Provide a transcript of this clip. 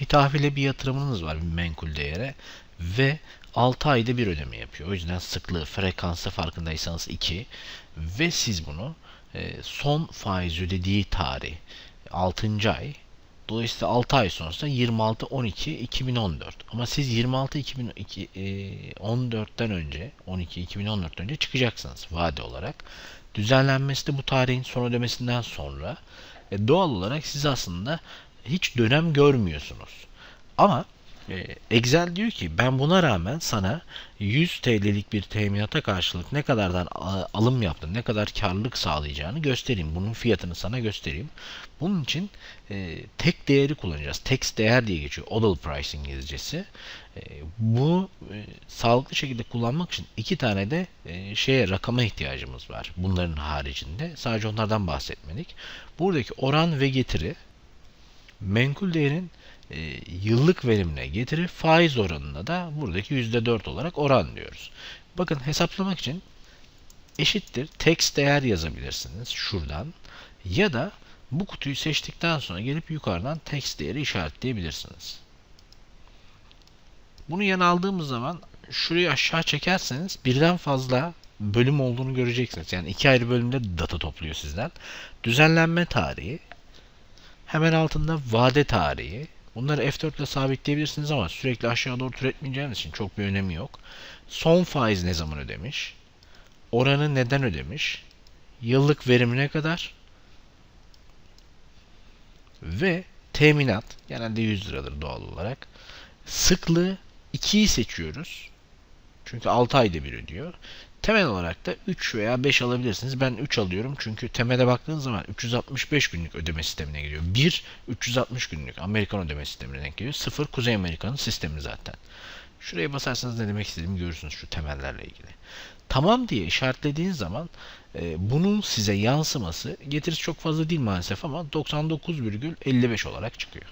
Bir tahvile bir yatırımınız var bir menkul değere ve 6 ayda bir ödeme yapıyor. O yüzden sıklığı, frekansı farkındaysanız 2 ve siz bunu e, son faiz ödediği tarih 6. ay Dolayısıyla 6 ay sonrasında 26 12 2014. Ama siz 26 2002 e, 14'ten önce 12 2014'ten önce çıkacaksınız vade olarak. Düzenlenmesi de bu tarihin son ödemesinden sonra. E, doğal olarak siz aslında hiç dönem görmüyorsunuz. Ama e, Excel diyor ki ben buna rağmen sana 100 TL'lik bir teminata karşılık ne kadardan alım yaptın, ne kadar karlılık sağlayacağını göstereyim. Bunun fiyatını sana göstereyim. Bunun için e, tek değeri kullanacağız. Text değer diye geçiyor. Odal price İngilizcesi. E, bu e, sağlıklı şekilde kullanmak için iki tane de e, şeye rakama ihtiyacımız var. Bunların haricinde. Sadece onlardan bahsetmedik. Buradaki oran ve getiri menkul değerin e, yıllık verimine getiri faiz oranına da buradaki %4 olarak oran diyoruz. Bakın hesaplamak için eşittir text değer yazabilirsiniz şuradan ya da bu kutuyu seçtikten sonra gelip yukarıdan text değeri işaretleyebilirsiniz. Bunu yan aldığımız zaman şurayı aşağı çekerseniz birden fazla bölüm olduğunu göreceksiniz. Yani iki ayrı bölümde data topluyor sizden. Düzenlenme tarihi, hemen altında vade tarihi. Bunları F4 ile sabitleyebilirsiniz ama sürekli aşağı doğru türetmeyeceğiniz için çok bir önemi yok. Son faiz ne zaman ödemiş? Oranı neden ödemiş? Yıllık verimine kadar? Ve teminat genelde 100 liradır doğal olarak. Sıklığı 2'yi seçiyoruz. Çünkü 6 ayda bir ödüyor. Temel olarak da 3 veya 5 alabilirsiniz. Ben 3 alıyorum çünkü temele baktığınız zaman 365 günlük ödeme sistemine geliyor. 1 360 günlük Amerikan ödeme sistemine denk geliyor. 0 Kuzey Amerika'nın sistemi zaten. Şuraya basarsanız ne demek istediğimi görürsünüz şu temellerle ilgili. Tamam diye işaretlediğiniz zaman e, bunun size yansıması getirisi çok fazla değil maalesef ama 99,55 olarak çıkıyor.